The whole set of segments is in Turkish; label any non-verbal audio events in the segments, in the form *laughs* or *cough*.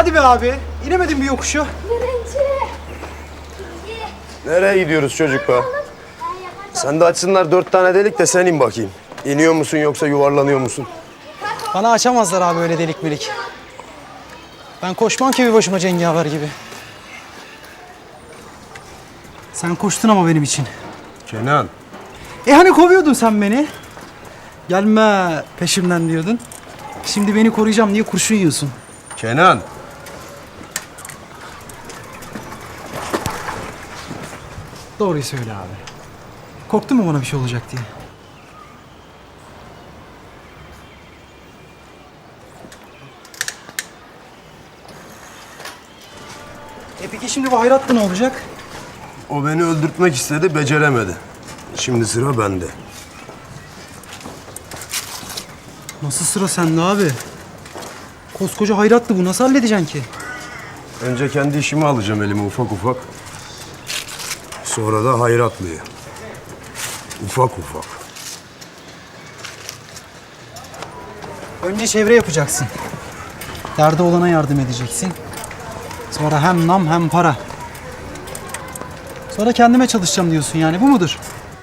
Hadi be abi. İnemedin bir yokuşu. Nereye gidiyoruz çocuk be? Sen de açsınlar dört tane delik de sen in bakayım. İniyor musun yoksa yuvarlanıyor musun? Bana açamazlar abi öyle delik melik. Ben koşmam ki bir başıma cengaver gibi. Sen koştun ama benim için. Kenan. E hani kovuyordun sen beni? Gelme peşimden diyordun. Şimdi beni koruyacağım diye kurşun yiyorsun. Kenan. Doğruyu söyle abi. Korktun mu bana bir şey olacak diye? E peki şimdi bu hayratlı ne olacak? O beni öldürtmek istedi, beceremedi. Şimdi sıra bende. Nasıl sıra sende abi? Koskoca hayratlı bu nasıl halledeceksin ki? Önce kendi işimi alacağım elime ufak ufak. Sonra da hayratlıyı. Ufak ufak. Önce çevre yapacaksın. Derdi olana yardım edeceksin. Sonra hem nam hem para. Sonra kendime çalışacağım diyorsun yani bu mudur?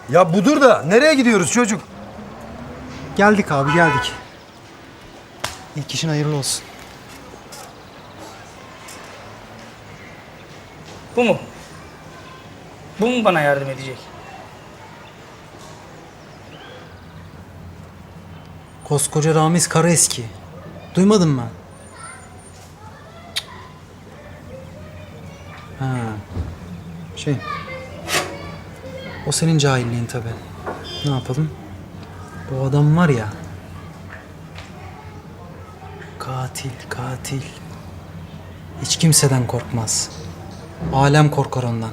Ya budur da nereye gidiyoruz çocuk? Geldik abi geldik. İlk işin hayırlı olsun. Bu mu? Bu mu bana yardım edecek? Koskoca Ramiz Karaeski. Duymadın mı? Ha. Şey. O senin cahilliğin tabi. Ne yapalım? Bu adam var ya. Katil, katil. Hiç kimseden korkmaz. Alem korkar ondan.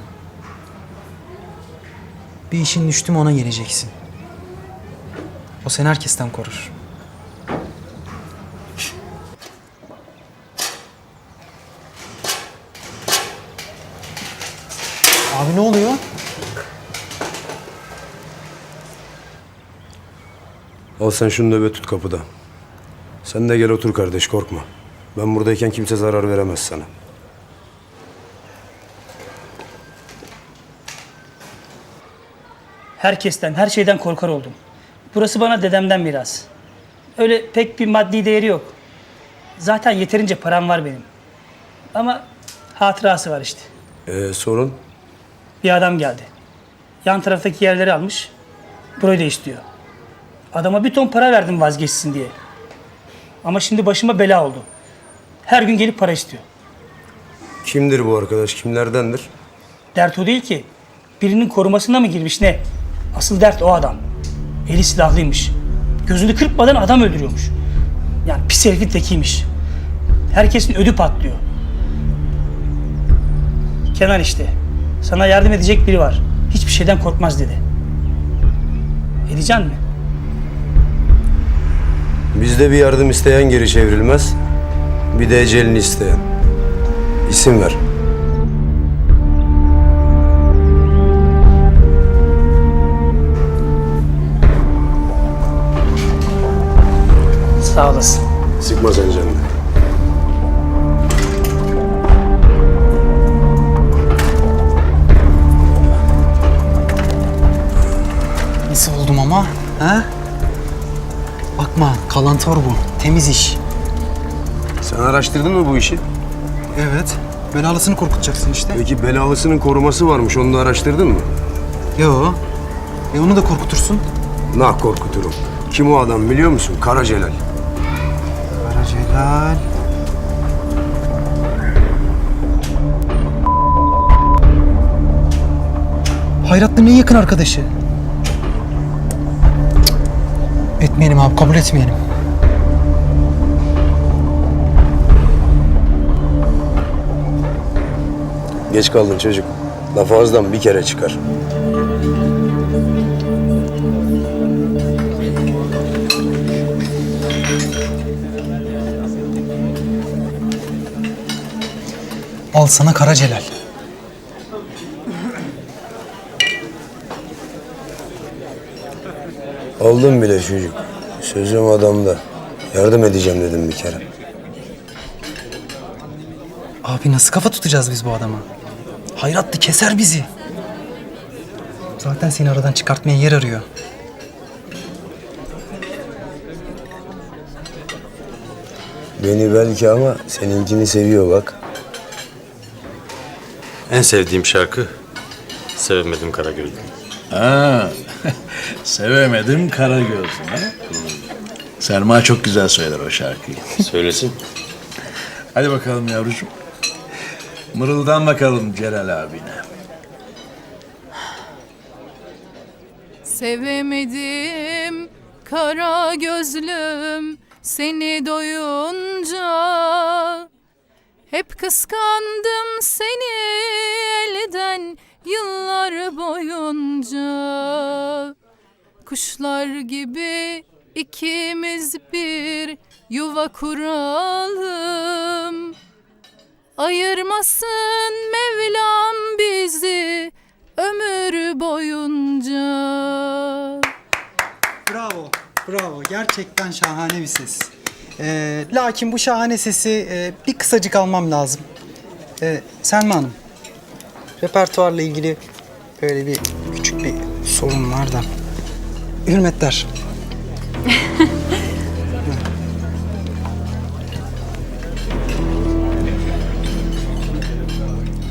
Bir işin düştü mü ona geleceksin. O seni herkesten korur. Abi ne oluyor? Al sen şunu nöbet tut kapıda. Sen de gel otur kardeş korkma. Ben buradayken kimse zarar veremez sana. Herkesten, her şeyden korkar oldum. Burası bana dedemden miras. Öyle pek bir maddi değeri yok. Zaten yeterince param var benim. Ama hatırası var işte. Ee, sorun? Bir adam geldi. Yan taraftaki yerleri almış. Burayı da istiyor. Adama bir ton para verdim vazgeçsin diye. Ama şimdi başıma bela oldu. Her gün gelip para istiyor. Kimdir bu arkadaş? Kimlerdendir? Dert o değil ki. Birinin korumasına mı girmiş ne? Asıl dert o adam. Eli silahlıymış. Gözünü kırpmadan adam öldürüyormuş. Yani pis herifin tekiymiş. Herkesin ödü patlıyor. Kenan işte. Sana yardım edecek biri var. Hiçbir şeyden korkmaz dedi. Edeceksin mi? Bizde bir yardım isteyen geri çevrilmez. Bir de ecelini isteyen. İsim ver. Sağ olasın. Sıkma sen canını. Nasıl buldum ama? Ha? Bakma, kalantor bu. Temiz iş. Sen araştırdın mı bu işi? Evet. Belalısını korkutacaksın işte. Peki belalısının koruması varmış. Onu da araştırdın mı? Yo. E onu da korkutursun. Nah korkuturum. Kim o adam biliyor musun? Kara Celal. Celal. Hayratlı'nın en yakın arkadaşı. Etmeyelim abi, kabul etmeyelim. Geç kaldın çocuk. Laf ağızdan bir kere çıkar. Al sana Kara Celal. Aldım bile çocuk. Sözüm adamda. Yardım edeceğim dedim bir kere. Abi nasıl kafa tutacağız biz bu adama? Hayratlı keser bizi. Zaten seni aradan çıkartmaya yer arıyor. Beni belki ama seninkini seviyor bak. En sevdiğim şarkı Sevemedim Karagöz'ü. Ha, *laughs* sevemedim kara gözlüm ha? Selma çok güzel söyler o şarkıyı. Söylesin. Hadi bakalım yavrucuğum. Mırıldan bakalım Celal abine. Sevemedim kara gözlüm seni doyunca Hep kıskandım seni elden yıllar boyunca Kuşlar gibi ikimiz bir yuva kuralım Ayırmasın Mevlam bizi ömür boyunca. Bravo, bravo. Gerçekten şahane bir ses. Ee, lakin bu şahane sesi e, bir kısacık almam lazım. Ee, Selma Hanım, repertuarla ilgili böyle bir küçük bir sorun var da. Hürmetler. *laughs*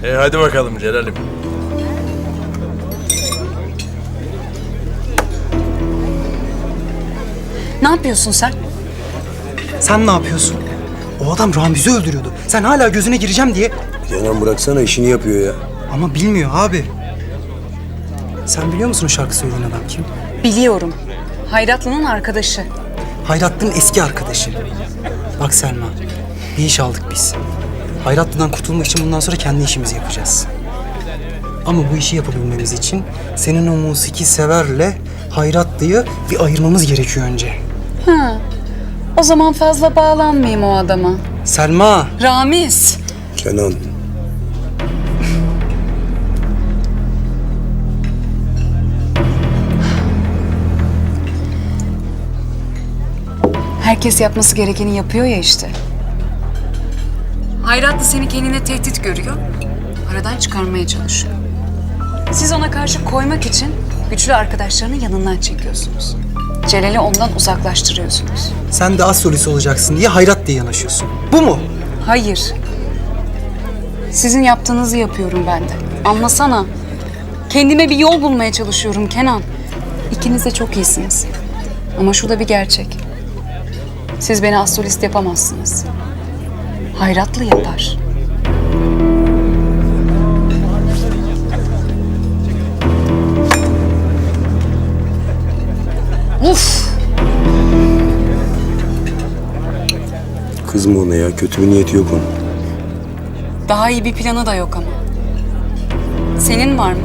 E hadi bakalım Celal'im. Ne yapıyorsun sen? Sen ne yapıyorsun? O adam Ramiz'i öldürüyordu. Sen hala gözüne gireceğim diye Kenan bıraksana işini yapıyor ya. Ama bilmiyor abi. Sen biliyor musun o şarkı söyleyen adam kim? Biliyorum. Hayratlı'nın arkadaşı. Hayratlı'nın eski arkadaşı. Bak Selma, bir iş aldık biz. Hayratlı'dan kurtulmak için bundan sonra kendi işimizi yapacağız. Ama bu işi yapabilmemiz için senin o musiki severle Hayratlı'yı bir ayırmamız gerekiyor önce. Ha. O zaman fazla bağlanmayayım o adama. Selma, Ramiz. Kenan. Herkes yapması gerekeni yapıyor ya işte. Hayratlı seni kendine tehdit görüyor. Aradan çıkarmaya çalışıyor. Siz ona karşı koymak için güçlü arkadaşlarını yanından çekiyorsunuz. Celal'i ondan uzaklaştırıyorsunuz. sen de az solisi olacaksın diye Hayratlı'ya yanaşıyorsun. Bu mu? Hayır. Sizin yaptığınızı yapıyorum ben de. Anlasana. Kendime bir yol bulmaya çalışıyorum Kenan. İkiniz de çok iyisiniz. Ama şu da bir gerçek. Siz beni astrolist yapamazsınız. Hayratlı yapar. Kızma ona ya. Kötü bir niyeti yok onun. Daha iyi bir planı da yok ama. Senin var mı?